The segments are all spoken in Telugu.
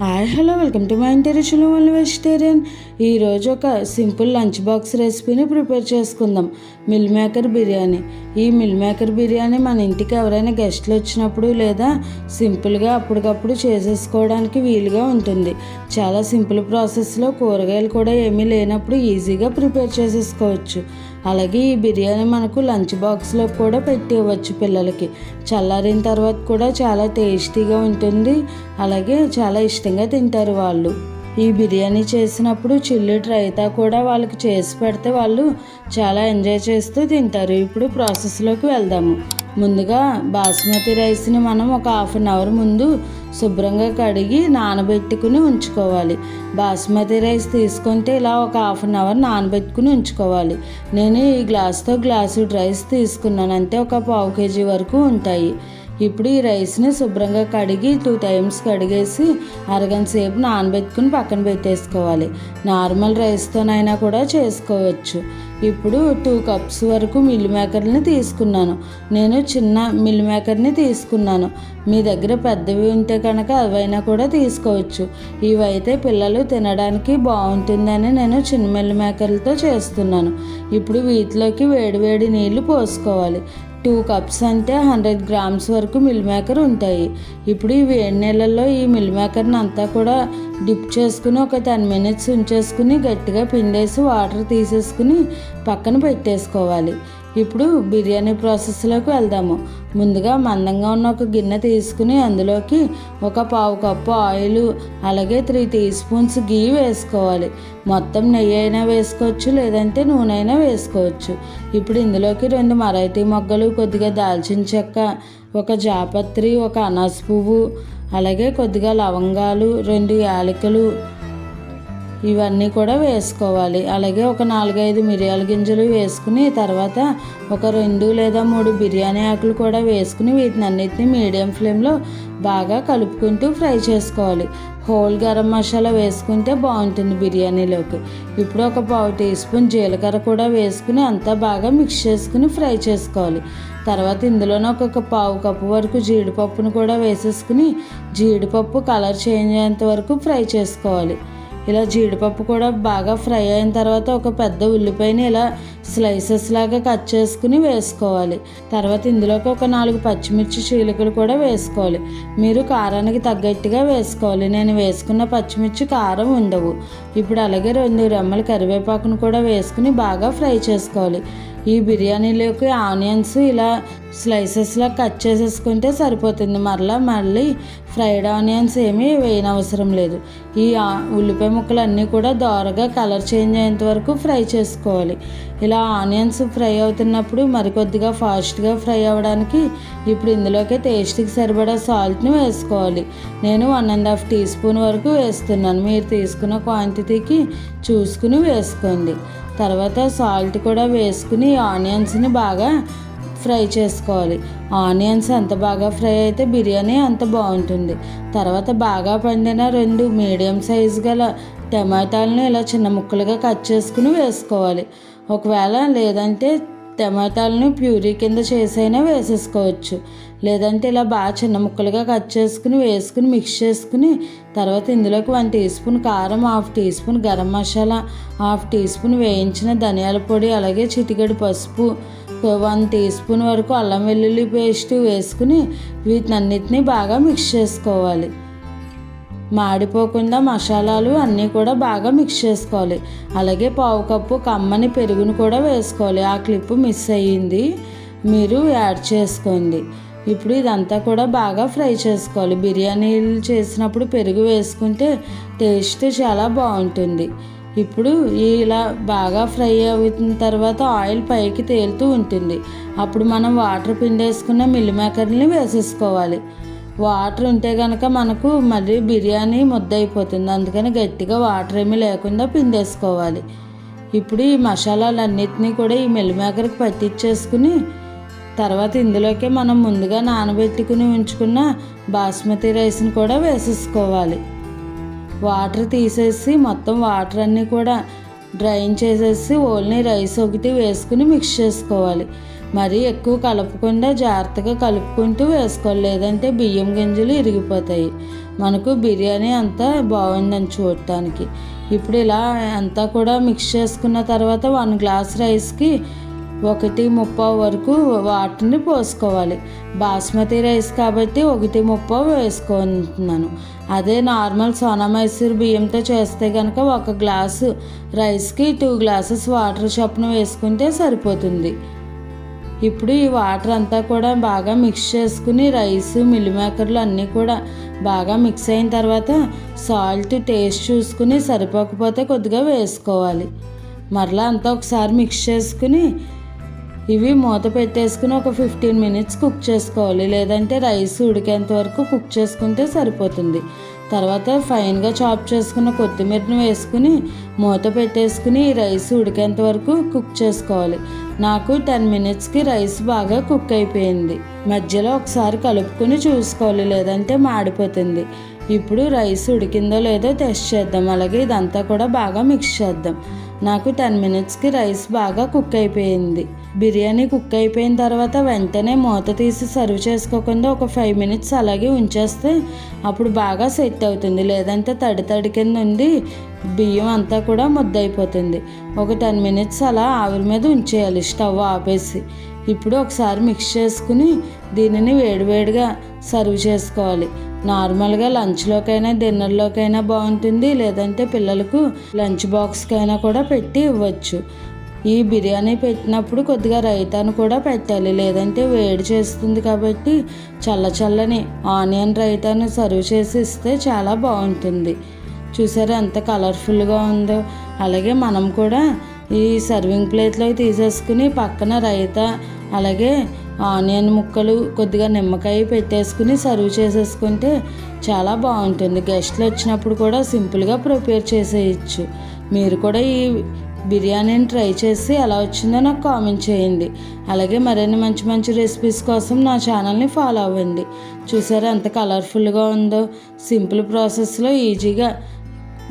Hi hello welcome to my international one vegetarian. ఈరోజు ఒక సింపుల్ లంచ్ బాక్స్ రెసిపీని ప్రిపేర్ చేసుకుందాం. Meal maker biryani. ఈ మిల్ మేకర్ బిర్యానీ మన ఇంటికి ఎవరైనా గెస్ట్లు వచ్చినప్పుడు లేదా సింపుల్గా అప్పటికప్పుడు చేసేసుకోవడానికి వీలుగా ఉంటుంది. చాలా సింపుల్ ప్రాసెస్లో కూరగాయలు కూడా ఏమీ లేనప్పుడు ఈజీగా ప్రిపేర్ చేసేసుకోవచ్చు. అలాగే ఈ బిర్యానీ మనకు లంచ్ బాక్స్లో కూడా పెట్టేయవచ్చు పిల్లలకి. చల్లారిన తర్వాత కూడా చాలా టేస్టీగా ఉంటుంది. అలాగే చాలా ఇష్టంగా తింటారు వాళ్ళు. ఈ బిర్యానీ చేసినప్పుడు చిల్లి రైతా కూడా వాళ్ళకి చేసి పెడితే వాళ్ళు చాలా ఎంజాయ్ చేస్తూ తింటారు. ఇప్పుడు ప్రాసెస్లోకి వెళ్దాము. ముందుగా బాస్మతి రైస్ని మనం ఒక హాఫ్ అన్ అవర్ ముందు శుభ్రంగా కడిగి నానబెట్టుకుని ఉంచుకోవాలి. బాస్మతి రైస్ తీసుకుంటే ఇలా ఒక హాఫ్ అన్ అవర్ నానబెట్టుకుని ఉంచుకోవాలి. నేను ఈ గ్లాస్తో గ్లాసుడ్ రైస్ తీసుకున్నాను. అంటే ఒక పావు కేజీ వరకు ఉంటాయి. ఇప్పుడు ఈ రైస్ని శుభ్రంగా కడిగి టూ టైమ్స్ కడిగేసి అరగంట సేపు నానబెట్టుకుని పక్కన పెట్టేసుకోవాలి. నార్మల్ రైస్తోనైనా కూడా చేసుకోవచ్చు. ఇప్పుడు టూ కప్స్ వరకు మిల్ మేకర్ని తీసుకున్నాను. నేను చిన్న మిల్ మేకర్ని తీసుకున్నాను. మీ దగ్గర పెద్దవి ఉంటే కనుక అవైనా కూడా తీసుకోవచ్చు. ఇవైతే పిల్లలు తినడానికి బాగుంటుందని నేను చిన్న మిల్ మేకర్లతో చేస్తున్నాను. ఇప్పుడు వీటిలోకి వేడివేడి నీళ్ళు పోసుకోవాలి. టూ కప్స్ అంటే హండ్రెడ్ గ్రామ్స్ వరకు మిల్ మేకర్ ఉంటాయి. ఇప్పుడు ఈ వేడి నీళ్ళల్లో ఈ మిల్ మేకర్ని అంతా కూడా డిప్ చేసుకుని ఒక టెన్ మినిట్స్ ఉంచేసుకుని గట్టిగా పిండేసి వాటర్ తీసేసుకుని పక్కన పెట్టేసుకోవాలి. ఇప్పుడు బిర్యానీ ప్రాసెస్లోకి వెళ్దాము. ముందుగా మందంగా ఉన్న ఒక గిన్నె తీసుకుని అందులోకి ఒక పావు కప్పు ఆయిల్ అలాగే త్రీ టీ స్పూన్స్ గీ వేసుకోవాలి. మొత్తం నెయ్యి అయినా వేసుకోవచ్చు లేదంటే నూనె అయినా వేసుకోవచ్చు. ఇప్పుడు ఇందులోకి రెండు మరాఠీ మొగ్గలు కొద్దిగా దాల్చిన చెక్క ఒక జాపత్రి ఒక అనాస పువ్వు అలాగే కొద్దిగా లవంగాలు రెండు యాలకులు ఇవన్నీ కూడా వేసుకోవాలి. అలాగే ఒక నాలుగైదు మిరియాల గింజలు వేసుకుని తర్వాత ఒక రెండు లేదా మూడు బిర్యానీ ఆకులు కూడా వేసుకుని వీటిని అన్నిటిని మీడియం ఫ్లేమ్లో బాగా కలుపుకుంటూ ఫ్రై చేసుకోవాలి. హోల్ గరం మసాలా వేసుకుంటే బాగుంటుంది బిర్యానీలోకి. ఇప్పుడు ఒక పావు టీ స్పూన్ జీలకర్ర కూడా వేసుకుని అంతా బాగా మిక్స్ చేసుకుని ఫ్రై చేసుకోవాలి. తర్వాత ఇందులోనే ఒక పావు కప్పు వరకు జీడిపప్పును కూడా వేసేసుకుని జీడిపప్పు కలర్ చేంజ్ అయ్యేంత వరకు ఫ్రై చేసుకోవాలి. ఇలా జీడిపప్పు కూడా బాగా ఫ్రై అయిన తర్వాత ఒక పెద్ద ఉల్లిపాయని ఇలా స్లైసెస్ లాగా కట్ చేసుకుని వేసుకోవాలి. తర్వాత ఇందులోకి ఒక నాలుగు పచ్చిమిర్చి చీలికలు కూడా వేసుకోవాలి. మీరు కారానికి తగ్గట్టుగా వేసుకోవాలి. నేను వేసుకున్న పచ్చిమిర్చి కారం ఉండవు. ఇప్పుడు అలాగే రెండు రెమ్మల కరివేపాకును కూడా వేసుకుని బాగా ఫ్రై చేసుకోవాలి. ఈ బిర్యానీలోకి ఆనియన్స్ ఇలా స్లైసెస్లా కట్ చేసేసుకుంటే సరిపోతుంది. మరలా మళ్ళీ ఫ్రైడ్ ఆనియన్స్ ఏమీ వేయనవసరం లేదు. ఈ ఉల్లిపాయ ముక్కలు అన్నీ కూడా దోరగా కలర్ చేంజ్ అయ్యేంత వరకు ఫ్రై చేసుకోవాలి. ఇలా ఆనియన్స్ ఫ్రై అవుతున్నప్పుడు మరికొద్దిగా ఫాస్ట్గా ఫ్రై అవ్వడానికి ఇప్పుడు ఇందులోకి టేస్ట్కి సరిపడా సాల్ట్ని వేసుకోవాలి. నేను one and half teaspoon వరకు వేస్తున్నాను. మీరు తీసుకున్న క్వాంటిటీకి చూసుకుని వేసుకోండి. తర్వాత సాల్ట్ కూడా వేసుకుని ఆనియన్స్ని బాగా ఫ్రై చేసుకోవాలి. ఆనియన్స్ ఎంత బాగా ఫ్రై అయితే బిర్యానీ అంత బాగుంటుంది. తర్వాత బాగా పండిన రెండు మీడియం సైజు గల టమాటాలను ఇలా చిన్న ముక్కలుగా కట్ చేసుకుని వేసుకోవాలి. ఒకవేళ లేదంటే టమాటాలను ప్యూరీ కింద చేసైనా వేసేసుకోవచ్చు. లేదంటే ఇలా బాగా చిన్న ముక్కలుగా కట్ చేసుకుని వేసుకుని మిక్స్ చేసుకుని తర్వాత ఇందులోకి వన్ టీ స్పూన్ కారం half teaspoon garam masala half teaspoon వేయించిన ధనియాల పొడి అలాగే చిటికెడు పసుపు వన్ టీ స్పూన్ వరకు అల్లం వెల్లుల్లి పేస్ట్ వేసుకుని వీటిని అన్నిటినీ బాగా మిక్స్ చేసుకోవాలి. మాడిపోకుండా మసాలాలు అన్నీ కూడా బాగా మిక్స్ చేసుకోవాలి. అలాగే పావు కప్పు కమ్మని పెరుగును కూడా వేసుకోవాలి. ఆ క్లిప్ మిస్ అయ్యింది. మీరు యాడ్ చేసుకోండి. ఇప్పుడు ఇదంతా కూడా బాగా ఫ్రై చేసుకోవాలి. బిర్యానీలు చేసినప్పుడు పెరుగు వేసుకుంటే టేస్ట్ చాలా బాగుంటుంది. ఇప్పుడు ఇలా బాగా ఫ్రై అవుతున్న తర్వాత ఆయిల్ పైకి తేలుతూ ఉంటుంది. అప్పుడు మనం వాటర్ పిండేసుకున్న మిల్ మేకర్ని వేసేసుకోవాలి. వాటర్ ఉంటే కనుక మనకు మళ్ళీ బిర్యానీ ముద్ద అయిపోతుంది అందుకని గట్టిగా వాటర్ ఏమీ లేకుండా పిండేసుకోవాలి. ఇప్పుడు ఈ మసాలాలన్నిటినీ కూడా ఈ మిల్ మేకర్కి పట్టించేసుకుని తర్వాత ఇందులోకే మనం ముందుగా నానబెట్టుకుని ఉంచుకున్న బాస్మతి రైస్ని కూడా వేసేసుకోవాలి. వాటర్ తీసేసి మొత్తం వాటర్ అన్నీ కూడా డ్రైన్ చేసేసి ఓన్లీ రైస్ ఒకటి వేసుకుని మిక్స్ చేసుకోవాలి. మరీ ఎక్కువ కలపకుండా జాగ్రత్తగా కలుపుకుంటూ వేసుకోవాలి. లేదంటే బియ్యం గింజలు ఇరిగిపోతాయి. మనకు బిర్యానీ అంతా బాగుందని చూడటానికి. ఇప్పుడు ఇలా అంతా కూడా మిక్స్ చేసుకున్న తర్వాత వన్ గ్లాస్ రైస్కి ఒకటి ముప్పావు వరకు వాటర్ని పోసుకోవాలి. బాస్మతి రైస్ కాబట్టి ఒకటి ముప్పావు వేసుకుంటున్నాను. అదే నార్మల్ సోనా మైసూర్ బియ్యంతో చేస్తే కనుక ఒక గ్లాసు రైస్కి టూ గ్లాసెస్ వాటర్ చొప్పున వేసుకుంటే సరిపోతుంది. ఇప్పుడు ఈ వాటర్ అంతా కూడా బాగా మిక్స్ చేసుకుని రైస్ మిల్ మేకర్లు అన్నీ కూడా బాగా మిక్స్ అయిన తర్వాత సాల్ట్ టేస్ట్ చూసుకుని సరిపోకపోతే కొద్దిగా వేసుకోవాలి. మరలా అంతా ఒకసారి మిక్స్ చేసుకుని ఇవి మూత పెట్టేసుకుని ఒక ఫిఫ్టీన్ మినిట్స్ కుక్ చేసుకోవాలి. లేదంటే రైస్ ఉడికేంత వరకు కుక్ చేసుకుంటే సరిపోతుంది. తర్వాత ఫైన్గా చాప్ చేసుకున్న కొత్తిమీరను వేసుకుని మూత పెట్టేసుకుని ఈ రైస్ ఉడికేంత వరకు కుక్ చేసుకోవాలి. నాకు టెన్ మినిట్స్కి రైస్ బాగా కుక్ అయిపోయింది. మధ్యలో ఒకసారి కలుపుకొని చూసుకోవాలి. లేదంటే మాడిపోతుంది. ఇప్పుడు రైస్ ఉడికిందో లేదో టెస్ట్ చేద్దాం. అలాగే ఇదంతా కూడా బాగా మిక్స్ చేద్దాం. నాకు టెన్ మినిట్స్కి రైస్ బాగా కుక్ అయిపోయింది. బిర్యానీ కుక్ అయిపోయిన తర్వాత వెంటనే మూత తీసి సర్వ్ చేసుకోకుండా ఒక ఫైవ్ మినిట్స్ అలాగే ఉంచేస్తే అప్పుడు బాగా సెట్ అవుతుంది. లేదంటే తడి తడి కింద ఉండి బియ్యం అంతా కూడా ముద్దయిపోతుంది. ఒక టెన్ మినిట్స్ అలా ఆవిరి మీద ఉంచేయాలి స్టవ్ ఆపేసి. ఇప్పుడు ఒకసారి మిక్స్ చేసుకుని దీనిని వేడివేడిగా సర్వ్ చేసుకోవాలి. నార్మల్గా లంచ్లోకైనా డిన్నర్లోకైనా బాగుంటుంది. లేదంటే పిల్లలకు లంచ్ బాక్స్కైనా కూడా పెట్టి ఇవ్వచ్చు. ఈ బిర్యానీ పెట్టినప్పుడు కొద్దిగా రైతాను కూడా పెట్టాలి లేదంటే వేడి చేస్తుంది కాబట్టి చల్ల చల్లని ఆనియన్ రైతాను సర్వ్ చేసి ఇస్తే చాలా బాగుంటుంది. చూసారా ఎంత కలర్ఫుల్గా ఉందో. అలాగే మనం కూడా ఈ సర్వింగ్ ప్లేట్లో తీసేసుకుని పక్కన రైతా అలాగే ఆనియన్ ముక్కలు కొద్దిగా నిమ్మకాయ పెట్టేసుకుని సర్వ్ చేసేసుకుంటే చాలా బాగుంటుంది. గెస్ట్లు వచ్చినప్పుడు కూడా సింపుల్గా ప్రిపేర్ చేసేయచ్చు. మీరు కూడా ఈ బిర్యానీని ట్రై చేసి ఎలా వచ్చిందో నాకు కామెంట్ చేయండి. అలాగే మరిన్ని మంచి మంచి రెసిపీస్ కోసం నా ఛానల్ని ఫాలో అవ్వండి. చూసారా ఎంత కలర్ఫుల్గా ఉందో? సింపుల్ ప్రాసెస్లో ఈజీగా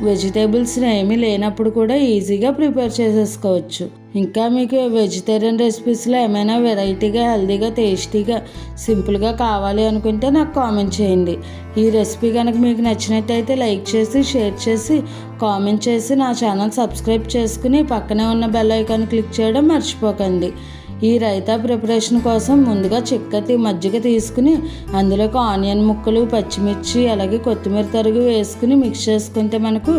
వెజిటేబుల్స్ని ఏమీ లేనప్పుడు కూడా ఈజీగా ప్రిపేర్ చేసేసుకోవచ్చు. ఇంకా మీకు వెజిటేరియన్ రెసిపీస్లో ఏమైనా వెరైటీగా హెల్తీగా టేస్టీగా సింపుల్గా కావాలి అనుకుంటే నాకు కామెంట్ చేయండి. ఈ రెసిపీ కనుక మీకు నచ్చినట్టయితే లైక్ చేసి షేర్ చేసి కామెంట్ చేసి నా ఛానల్ సబ్స్క్రైబ్ చేసుకుని పక్కనే ఉన్న బెల్ ఐకాన్ క్లిక్ చేయడం మర్చిపోకండి. ఈ రైతా ప్రిపరేషన్ కోసం ముందుగా చిక్కటి మజ్జిగ తీసుకుని అందులోకి ఆనియన్ ముక్కలు పచ్చిమిర్చి అలాగే కొత్తిమీర తరుగు వేసుకుని మిక్స్ చేసుకుంటే మనకు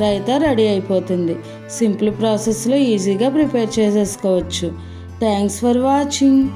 రైతా రెడీ అయిపోతుంది. సింపుల్ ప్రాసెస్లో ఈజీగా ప్రిపేర్ చేసేసుకోవచ్చు. Thanks for watching.